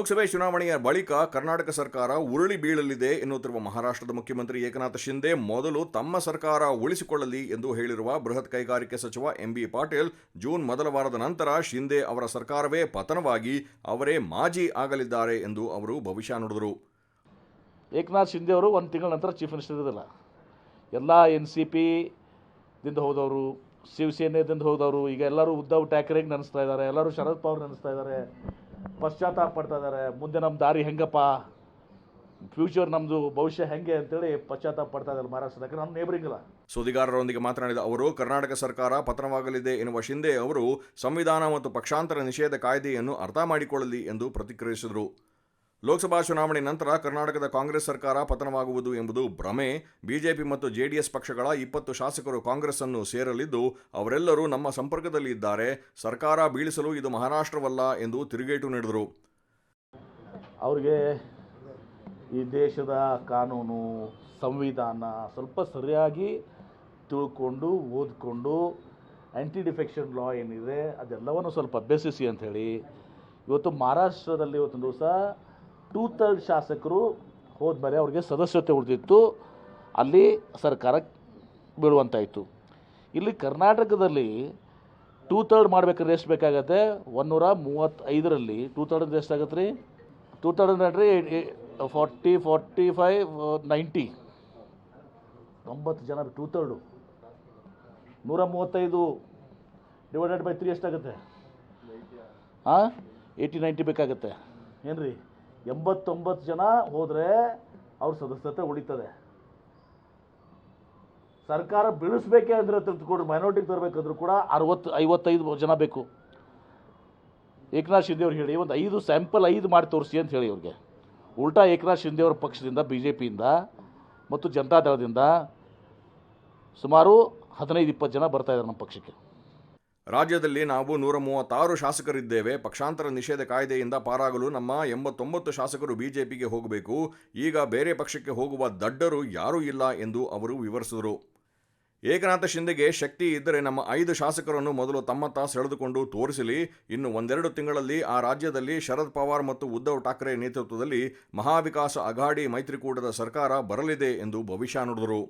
ಲೋಕಸಭೆ ಚುನಾವಣೆಯ ಬಳಿಕ ಕರ್ನಾಟಕ ಸರ್ಕಾರ ಉರುಳಿ ಬೀಳಲಿದೆ ಎನ್ನುತ್ತಿರುವ ಮಹಾರಾಷ್ಟ್ರದ ಮುಖ್ಯಮಂತ್ರಿ ಏಕನಾಥ ಶಿಂದೆ ಮೊದಲು ತಮ್ಮ ಸರ್ಕಾರ ಉಳಿಸಿಕೊಳ್ಳಲಿ ಎಂದು ಹೇಳಿರುವ ಬೃಹತ್ ಕೈಗಾರಿಕೆ ಸಚಿವ ಎಂಬಿ ಪಾಟೀಲ್, ಜೂನ್ ಮೊದಲ ವಾರದ ನಂತರ ಶಿಂದೆ ಅವರ ಸರ್ಕಾರವೇ ಪತನವಾಗಿ ಅವರೇ ಮಾಜಿ ಆಗಲಿದ್ದಾರೆ ಎಂದು ಅವರು ಭವಿಷ್ಯ ನುಡಿದರು. ಏಕನಾಥ್ ಶಿಂದೆ ಅವರು ಒಂದು ತಿಂಗಳ ನಂತರ ಚೀಫ್ ಮಿನಿಸ್ಟರ್ ಇರೋದಿಲ್ಲ. ಎಲ್ಲ ಎನ್ ಸಿ ಪಿ ದಿಂದ ಹೋದವರು, ಶಿವಸೇನೆದಿಂದ ಹೋದವರು, ಈಗ ಎಲ್ಲರೂ ಉದ್ಧವ್ ಠಾಕ್ರೆಗೆ ನೆನೆಸ್ತಾ ಇದ್ದಾರೆ, ಎಲ್ಲರೂ ಶರದ್ ಪವಾರ್ ನೆನೆಸ್ತಾ ಇದ್ದಾರೆ. ಪಶ್ಚಾತ್ತಾಪ ಪಡ್ತಾ ಇದ್ದಾರೆ. ಮುಂದೆ ನಮ್ಮ ದಾರಿ ಹೆಂಗಪ್ಪ? ಫ್ಯೂಚರ್ ನಮ್ಮದು ಭವಿಷ್ಯ ಹೆಂಗೆ ಅಂತೇಳಿ ಪಶ್ಚಾತ್ತಾಪ ಪಡ್ತಾ ಇದ್ದಾರೆ ಮಹಾರಾಷ್ಟ್ರದಾಗ ನಮ್ಮ ನೇಬರಿಂಗ್ ಅಲ್ಲ ಸುದ್ದಿಗಾರರೊಂದಿಗೆ ಮಾತನಾಡಿದ ಅವರು, ಕರ್ನಾಟಕ ಸರ್ಕಾರ ಪತನವಾಗಲಿದೆ ಎನ್ನುವ ಶಿಂದೆ ಅವರು ಸಂವಿಧಾನ ಮತ್ತು ಪಕ್ಷಾಂತರ ನಿಷೇಧ ಕಾಯ್ದೆಯನ್ನು ಅರ್ಥ ಮಾಡಿಕೊಳ್ಳಲಿ ಎಂದು ಪ್ರತಿಕ್ರಿಯಿಸಿದರು. ಲೋಕಸಭಾ ಚುನಾವಣೆ ನಂತರ ಕರ್ನಾಟಕದ ಕಾಂಗ್ರೆಸ್ ಸರ್ಕಾರ ಪತನವಾಗುವುದು ಎಂಬುದು ಭ್ರಮೆ. ಬಿಜೆಪಿ ಮತ್ತು ಜೆಡಿಎಸ್ ಪಕ್ಷಗಳ ಇಪ್ಪತ್ತು ಶಾಸಕರು ಕಾಂಗ್ರೆಸ್ ಅನ್ನು ಸೇರಲಿದ್ದು, ಅವರೆಲ್ಲರೂ ನಮ್ಮ ಸಂಪರ್ಕದಲ್ಲಿ ಇದ್ದಾರೆ. ಸರ್ಕಾರ ಬೀಳಿಸಲು ಇದು ಮಹಾರಾಷ್ಟ್ರವಲ್ಲ ಎಂದು ತಿರುಗೇಟು ನೀಡಿದರು. ಅವ್ರಿಗೆ ಈ ದೇಶದ ಕಾನೂನು, ಸಂವಿಧಾನ ಸ್ವಲ್ಪ ಸರಿಯಾಗಿ ತಿಳ್ಕೊಂಡು, ಓದ್ಕೊಂಡು ಆ್ಯಂಟಿ ಡಿಫೆಕ್ಷನ್ ಲಾ ಏನಿದೆ ಅದೆಲ್ಲವನ್ನು ಸ್ವಲ್ಪ ಅಭ್ಯಸಿಸಿ ಅಂಥೇಳಿ ಇವತ್ತು ಮಹಾರಾಷ್ಟ್ರದಲ್ಲಿ ಇವತ್ತೊಂದು ದಿವಸ ಟೂ ತರ್ಡ್ ಶಾಸಕರು ಹೋದ್ಮೇಲೆ ಅವ್ರಿಗೆ ಸದಸ್ಯತೆ ಉಳಿದಿತ್ತು. ಅಲ್ಲಿ ಸರ್ಕಾರ ಬೀಳುವಂತಾಯಿತು. ಇಲ್ಲಿ ಕರ್ನಾಟಕದಲ್ಲಿ ಟೂ ಥರ್ಡ್ ಮಾಡ್ಬೇಕಾದ್ರೆ ಎಷ್ಟು ಬೇಕಾಗತ್ತೆ? ಒಂದೂರ ಮೂವತ್ತೈದರಲ್ಲಿ ಟೂ ತರ್ಡ್ ಎಷ್ಟು ಎಷ್ಟಾಗತ್ತೆ ರೀ? ಟೂ ತರ್ಡ್ ಅಂದ್ರೆ ಫಾರ್ಟಿ ಫಾರ್ಟಿ ಫೈವ್, ನೈಂಟಿ. ತೊಂಬತ್ತು ಜನ ಟೂ ತರ್ಡು ನೂರ ಮೂವತ್ತೈದು ಡಿವೈಡೆಡ್ ಬೈ ತ್ರೀ ಎಷ್ಟಾಗುತ್ತೆ ಹಾಂ ಏಯ್ಟಿ, ನೈಂಟಿ ಬೇಕಾಗುತ್ತೆ. ಏನು ರೀ ಎಂಬತ್ತೊಂಬತ್ತು ಜನ ಹೋದರೆ ಅವ್ರ ಸದಸ್ಯತೆ ಉಳಿತದೆ. ಸರ್ಕಾರ ಬೀಳಿಸ್ಬೇಕೇ ಅಂದ್ರೆ ತಿಳ್ಕೊಂಡು ಮೈನಾರಿಟಿ ತರಬೇಕಾದ್ರೂ ಕೂಡ ಅರವತ್ತು, ಐವತ್ತೈದು ಜನ ಬೇಕು. ಏಕನಾಥ್ ಶಿಂದೆ ಅವ್ರು ಹೇಳಿ, ಒಂದು ಐದು ಸ್ಯಾಂಪಲ್ ಐದು ಮಾಡಿ ತೋರಿಸಿ ಅಂತ ಹೇಳಿ ಅವ್ರಿಗೆ ಉಲ್ಟಾ ಏಕನಾಥ್ ಶಿಂದೆ ಅವ್ರ ಪಕ್ಷದಿಂದ ಬಿ ಜೆ ಪಿಯಿಂದ ಮತ್ತು ಜನತಾದಳದಿಂದ ಸುಮಾರು ಹದಿನೈದು, ಇಪ್ಪತ್ತು ಜನ ಬರ್ತಾ ಇದ್ದಾರೆ ನಮ್ಮ ಪಕ್ಷಕ್ಕೆ. ರಾಜ್ಯದಲ್ಲಿ ನಾವು ನೂರ ಮೂವತ್ತಾರು ಶಾಸಕರಿದ್ದೇವೆ. ಪಕ್ಷಾಂತರ ನಿಷೇಧ ಕಾಯ್ದೆಯಿಂದ ಪಾರಾಗಲು ನಮ್ಮ ಎಂಬತ್ತೊಂಬತ್ತು ಶಾಸಕರು ಬಿಜೆಪಿಗೆ ಹೋಗಬೇಕು. ಈಗ ಬೇರೆ ಪಕ್ಷಕ್ಕೆ ಹೋಗುವ ದಡ್ಡರು ಯಾರೂ ಇಲ್ಲ ಎಂದು ಅವರು ವಿವರಿಸಿದರು. ಏಕನಾಥ ಶಿಂದೆಗೆ ಶಕ್ತಿ ಇದ್ದರೆ ನಮ್ಮ ಐದು ಶಾಸಕರನ್ನು ಮೊದಲು ತಮ್ಮತ್ತ ಸೆಳೆದುಕೊಂಡು ತೋರಿಸಲಿ. ಇನ್ನು ಒಂದೆರಡು ತಿಂಗಳಲ್ಲಿ ಆ ರಾಜ್ಯದಲ್ಲಿ ಶರದ್ ಪವಾರ್ ಮತ್ತು ಉದ್ಧವ್ ಠಾಕ್ರೆ ನೇತೃತ್ವದಲ್ಲಿ ಮಹಾವಿಕಾಸ ಅಘಾಡಿ ಮೈತ್ರಿಕೂಟದ ಸರ್ಕಾರ ಬರಲಿದೆ ಎಂದು ಭವಿಷ್ಯ ನುಡಿದರು.